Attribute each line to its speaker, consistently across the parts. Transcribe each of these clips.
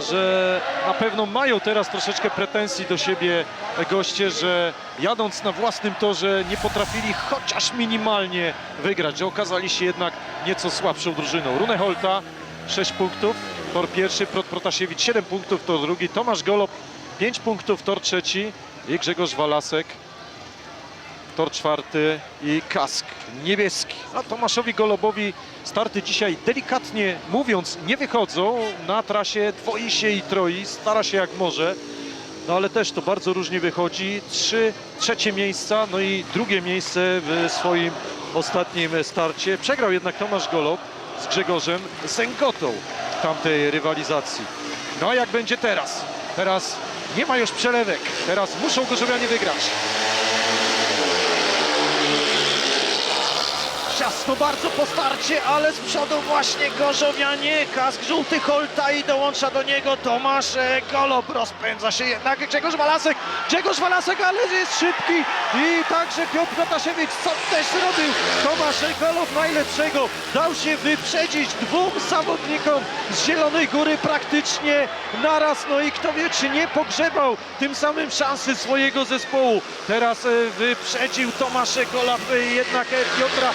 Speaker 1: że na pewno mają teraz troszeczkę pretensji do siebie goście, że jadąc na własnym torze nie potrafili chociaż minimalnie wygrać, że okazali się jednak nieco słabszą drużyną. Rune Holta 6 punktów, tor pierwszy, Prot Protasiewicz 7 punktów, tor drugi, Tomasz Golob 5 punktów, tor trzeci i Grzegorz Walasek tor czwarty i kask niebieski. A Tomaszowi Golobowi starty dzisiaj delikatnie mówiąc nie wychodzą. Na trasie dwoi się i troi, stara się jak może. No ale też to bardzo różnie wychodzi. Trzy trzecie miejsca, no i drugie miejsce w swoim ostatnim starcie. Przegrał jednak Tomasz Golob z Grzegorzem Sękotą w tamtej rywalizacji. No a jak będzie teraz? Teraz nie ma już przelewek. Teraz muszą Gorzowianie wygrać. Ciasno bardzo po starcie, ale z przodu właśnie Gorzowianie. Kask żółty Holta i dołącza do niego Tomasz e, Golob. Rozpędza się jednak Grzegorz Walasek. Grzegorz Walasek, ale jest szybki. I także Piotr Protasiewicz, co też zrobił. Tomasz Golob najlepszego. Dał się wyprzedzić dwóm zawodnikom z Zielonej Góry praktycznie naraz. No i kto wie, czy nie pogrzebał tym samym szansy swojego zespołu. Teraz e, wyprzedził Tomasz Golab, e, jednak Piotra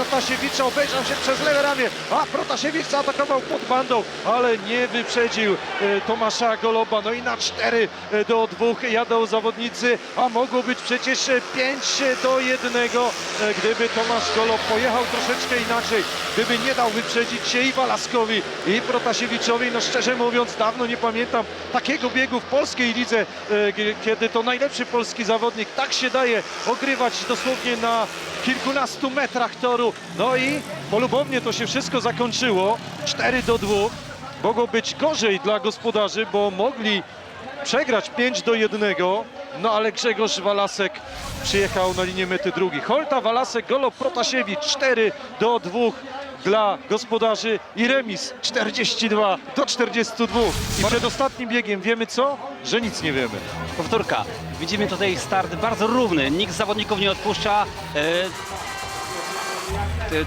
Speaker 1: Protasiewicza obejrzał się przez lewe ramię, a Protasiewicz zaatakował pod bandą, ale nie wyprzedził e, Tomasza Goloba. No i na 4 do 2 jadą zawodnicy, a mogło być przecież e, 5 do 1, e, gdyby Tomasz Golob pojechał troszeczkę inaczej, gdyby nie dał wyprzedzić się i Walaskowi, i Protasiewiczowi. No szczerze mówiąc, dawno nie pamiętam takiego biegu w polskiej lidze, e, kiedy to najlepszy polski zawodnik tak się daje ogrywać dosłownie na kilkunastu metrach toru. No i polubownie to się wszystko zakończyło. 4 do 2. Mogło być gorzej dla gospodarzy, bo mogli przegrać 5 do 1. No ale Grzegorz Walasek przyjechał na linię mety drugi. Holta, Walasek, Golo, Protasiewicz 4 do 2 dla gospodarzy i remis 42 do 42. I przed ostatnim biegiem wiemy co? Że nic nie wiemy.
Speaker 2: Powtórka. Widzimy tutaj start bardzo równy. Nikt z zawodników nie odpuszcza. E,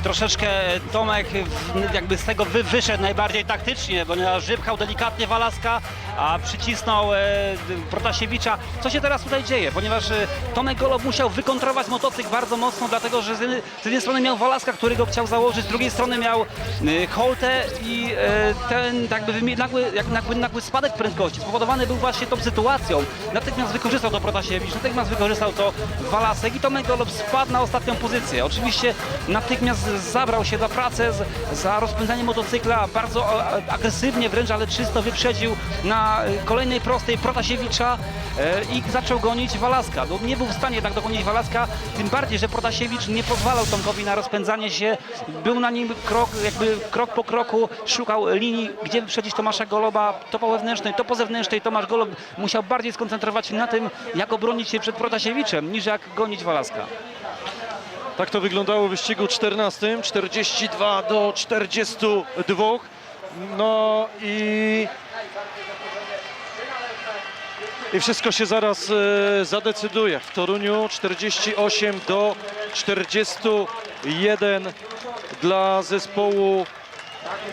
Speaker 2: Troszeczkę Tomek w- jakby z tego wy, wyszedł najbardziej taktycznie, ponieważ żypchał delikatnie Walaska, a przycisnął e, Protasiewicza. Co się teraz tutaj dzieje? Ponieważ e, Tomek Golob musiał wykontrować motocykl bardzo mocno, dlatego że z jednej, z jednej strony miał Walaska, który go chciał założyć, z drugiej strony miał e, Holtę i e, ten jakby nagły, jak nagły, nagły spadek prędkości spowodowany był właśnie tą sytuacją. Natychmiast wykorzystał to Protasiewicz, natychmiast wykorzystał to Walasek i Tomek Golob spadł na ostatnią pozycję. Oczywiście natychmiast zabrał się za pracę, z, za rozpędzanie motocykla, bardzo agresywnie wręcz, ale czysto wyprzedził na kolejnej prostej Protasiewicza e, i zaczął gonić Walaska. No, nie był w stanie tak dogonić Walaska, tym bardziej, że Protasiewicz nie pozwalał Tomkowi na rozpędzanie się, był na nim krok, jakby krok po kroku, szukał linii, gdzie wyprzedzić Tomasza Goloba, to po wewnętrznej, to po zewnętrznej. Tomasz Golob musiał bardziej skoncentrować się na tym, jak obronić się przed Protasiewiczem, niż jak gonić Walaska.
Speaker 1: Tak to wyglądało w wyścigu 14, 42 do 42. No i i wszystko się zaraz e, zadecyduje. W Toruniu 48 do 41 dla zespołu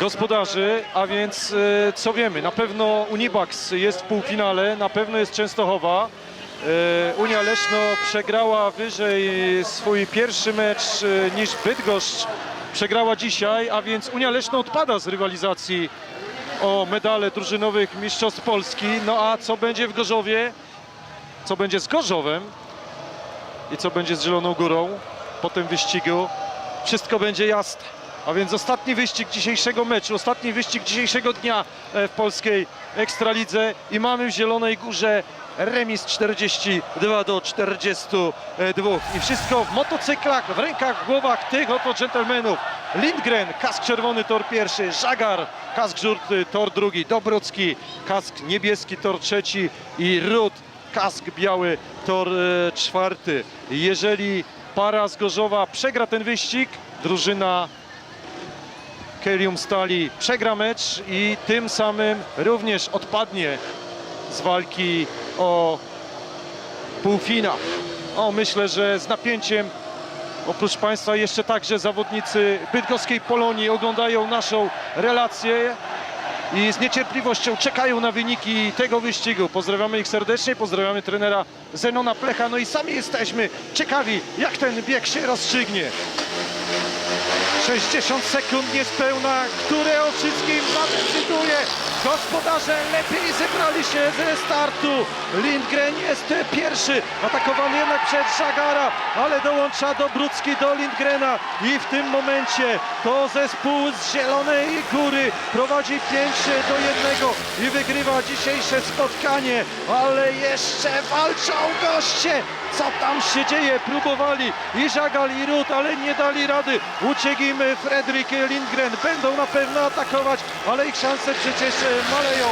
Speaker 1: gospodarzy, a więc e, co wiemy? Na pewno Unibax jest w półfinale, na pewno jest Częstochowa. E, Unia Leszno przegrała wyżej swój pierwszy mecz e, niż Bydgoszcz. Przegrała dzisiaj, a więc Unia Leszno odpada z rywalizacji o medale drużynowych Mistrzostw Polski. No a co będzie w Gorzowie? Co będzie z Gorzowem? I co będzie z Zieloną Górą po tym wyścigu? Wszystko będzie jasne. A więc ostatni wyścig dzisiejszego meczu, ostatni wyścig dzisiejszego dnia e, w polskiej Ekstralidze i mamy w Zielonej Górze remis 42 do 42 i wszystko w motocyklach, w rękach, w głowach tych oto dżentelmenów. Lindgren, kask czerwony, tor pierwszy, Żagar, kask żółty, tor drugi, Dobrucki, kask niebieski, tor trzeci i Rud, kask biały, tor e, czwarty. Jeżeli para z Gorzowa przegra ten wyścig, drużyna Kelium Stali przegra mecz i tym samym również odpadnie z walki o półfinał. O, myślę, że z napięciem oprócz Państwa jeszcze także zawodnicy bydgoskiej Polonii oglądają naszą relację. i z niecierpliwością czekają na wyniki tego wyścigu. Pozdrawiamy ich serdecznie, pozdrawiamy trenera Zenona Plecha, no i sami jesteśmy ciekawi, jak ten bieg się rozstrzygnie. 60 sekund niespełna, które o wszystkim zadecyduje. Gospodarze lepiej zebrali się ze startu. Lindgren jest pierwszy, atakowany jednak przez Żagara, ale dołącza do Brucki, do Lindgrena i w tym momencie to zespół z Zielonej Góry prowadzi 5 do 1 i wygrywa dzisiejsze spotkanie, ale jeszcze walczą goście. Co tam się dzieje? Próbowali i Żagal i Rut, ale nie dali rady. Uciekł im Fredrik Lindgren. Będą na pewno atakować, ale ich szanse przecież maleją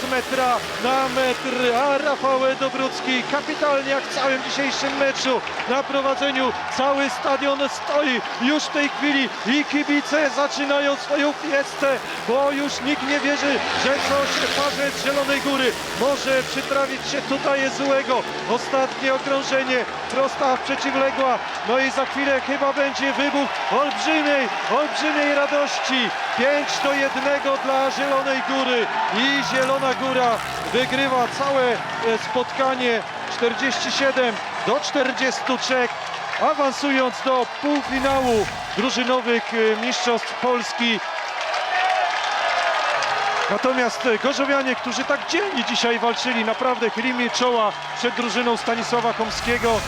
Speaker 1: z metra na metr. A Rafał Dobrucki kapitalnie jak w całym dzisiejszym meczu na prowadzeniu. Cały stadion stoi już w tej chwili i kibice zaczynają swoją fiestę, bo już nikt nie wierzy, że coś parze z Zielonej Góry może przytrafić się tutaj złego. Ostatnie okrążenie, prosta przeciwległa, no i za chwilę chyba będzie wybuch olbrzymiej, olbrzymiej radości. 5 do 1 dla Zielonej Góry i Zielona Góra wygrywa całe e, spotkanie 47 do 43 awansując do półfinału drużynowych e, mistrzostw Polski. Natomiast e, Gorzowianie, którzy tak dzielnie dzisiaj walczyli, naprawdę chylili czoła przed drużyną Stanisława Komskiego.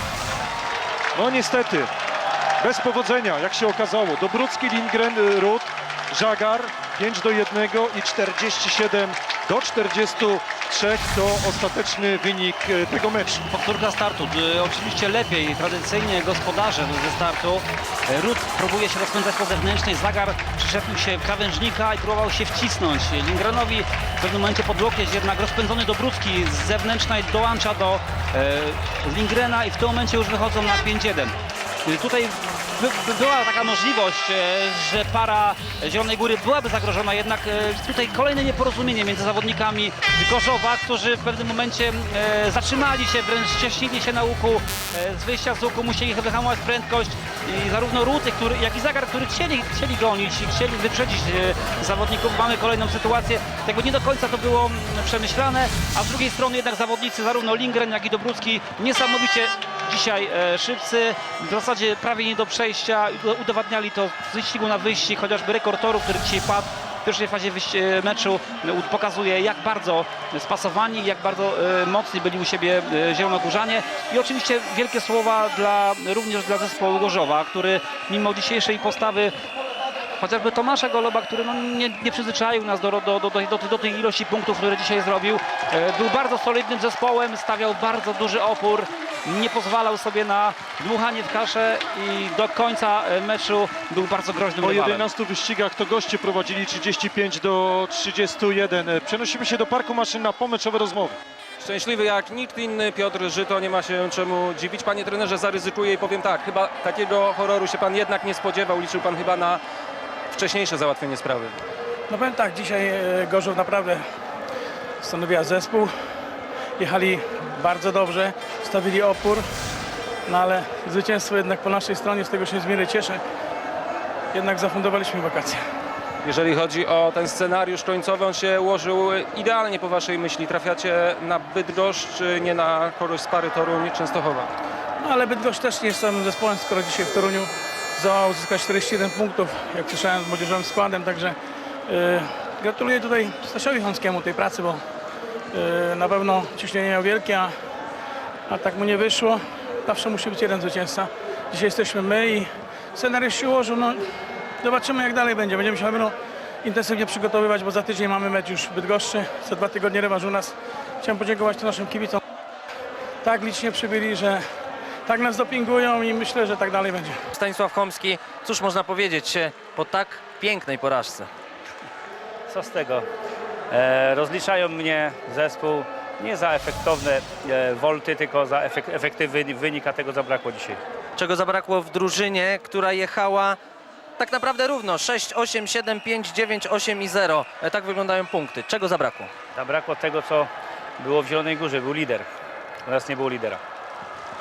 Speaker 1: No niestety, bez powodzenia, jak się okazało. Dobrucki, Lindgren, Rut, Żagar 5 do 1 i 47 do 43 to ostateczny wynik y, tego meczu.
Speaker 2: Powtórka startu. Oczywiście lepiej, tradycyjnie gospodarze ze startu. Y, Rut próbuje się rozpędzać po zewnętrznej. Zagar przyczepił się krawężnika i próbował się wcisnąć. Lingrenowi w pewnym momencie pod łokieć, jednak rozpędzony do Brudki z zewnętrznej dołącza do e, Lingrena i w tym momencie już wychodzą na 5-1. Tutaj by, by była taka możliwość, e, że para Zielonej Góry byłaby zagrożona, jednak e, tutaj kolejne nieporozumienie między zawodnikami Gorzowa, którzy w pewnym momencie e, zatrzymali się, wręcz ścieśnili się na łuku, z wyjścia z łuku musieli wyhamować prędkość i zarówno Ruty, który, jak i Zagar, który chcieli, chcieli gonić i chcieli wyprzedzić zawodników. Mamy kolejną sytuację, jakby nie do końca to było przemyślane, a z drugiej strony jednak zawodnicy zarówno Lindgren, jak i Dobrucki niesamowicie dzisiaj e, szybcy, w zasadzie prawie nie do przejścia, Udo- udowadniali to z wyścigu na wyścig, chociażby rekord który dzisiaj padł w pierwszej fazie e, meczu. Pokazuje jak bardzo spasowani, jak bardzo e, mocni byli u siebie zielonogórzanie. I oczywiście wielkie słowa dla, również dla zespołu Gorzowa, który mimo dzisiejszej postawy chociażby Tomasza Goloba, który no nie, nie przyzwyczaił nas do, do, do, do, do, do tej ilości punktów, które dzisiaj zrobił. E, Był bardzo solidnym zespołem, stawiał bardzo duży opór, nie pozwalał sobie na dmuchanie w kaszę i do końca e, meczu był bardzo groźnym
Speaker 1: Po
Speaker 2: rywalem.
Speaker 1: 11 wyścigach to goście prowadzili 35 do 31. E, Przenosimy się do parku maszyn na pomeczowe rozmowy.
Speaker 3: Szczęśliwy jak nikt inny Piotr Żyto, nie ma się czemu dziwić. Panie trenerze, zaryzykuję i powiem tak, chyba takiego horroru się pan jednak nie spodziewał. Liczył pan chyba na wcześniejsze załatwienie sprawy.
Speaker 4: No powiem tak, dzisiaj e, Gorzów naprawdę stanowiła zespół. Jechali bardzo dobrze, stawili opór, no ale zwycięstwo jednak po naszej stronie, z tego się niezmiernie cieszę. Jednak zafundowaliśmy wakacje.
Speaker 3: Jeżeli chodzi o ten scenariusz końcowy, on się ułożył idealnie po waszej myśli. Trafiacie na Bydgoszcz, czy nie na kogoś z pary Toruń Częstochowa.
Speaker 4: No ale Bydgoszcz też nie jest samym zespołem, skoro dzisiaj w Toruniu zdołał uzyskać 41 punktów, jak słyszałem z młodzieżowym składem, także e, gratuluję tutaj Stasiowi Honskiemu tej pracy, bo e, na pewno ciśnienie miał wielkie, a, a tak mu nie wyszło. Zawsze musi być jeden zwycięzca. Dzisiaj jesteśmy my i scenariusz się ułożył, no zobaczymy jak dalej będzie. Będziemy się na pewno intensywnie przygotowywać, bo za tydzień mamy mecz już w Bydgoszczy, za dwa tygodnie rewanż u nas. Chciałem podziękować tu naszym kibicom tak licznie przybyli, że tak nas dopingują i myślę, że tak dalej będzie.
Speaker 5: Stanisław Chomski, cóż można powiedzieć e, po tak pięknej porażce?
Speaker 6: Co z tego? E, rozliczają mnie zespół nie za efektowne e, wolty, tylko za efek, efektywny wynik, a tego zabrakło dzisiaj.
Speaker 5: Czego zabrakło w drużynie, która jechała tak naprawdę równo 6, 8, 7, 5, 9, 8 i 0. E, Tak wyglądają punkty. Czego zabrakło?
Speaker 6: Zabrakło tego, co było w Zielonej Górze, był lider. U nas nie było lidera.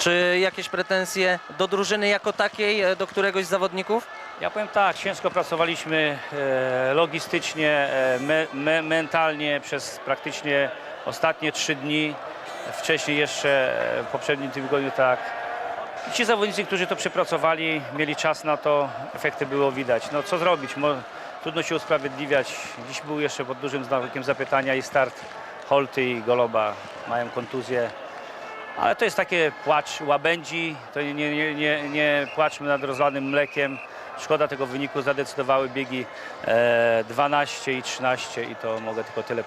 Speaker 5: Czy jakieś pretensje do drużyny jako takiej, e, do któregoś z zawodników?
Speaker 6: Ja powiem tak, ciężko pracowaliśmy e, logistycznie, e, me, me, mentalnie przez praktycznie ostatnie trzy dni. Wcześniej jeszcze w poprzednim tygodniu tak. Ci zawodnicy, którzy to przepracowali, mieli czas na to, efekty było widać. No co zrobić? Mo, trudno się usprawiedliwiać. Dziś był jeszcze pod dużym znakiem zapytania i start Holty i Goloba mają kontuzję. Ale to jest takie płacz łabędzi, to nie, nie, nie, nie płaczmy nad rozlanym mlekiem. Szkoda tego wyniku, zadecydowały biegi e, 12 i 13 i to mogę tylko tyle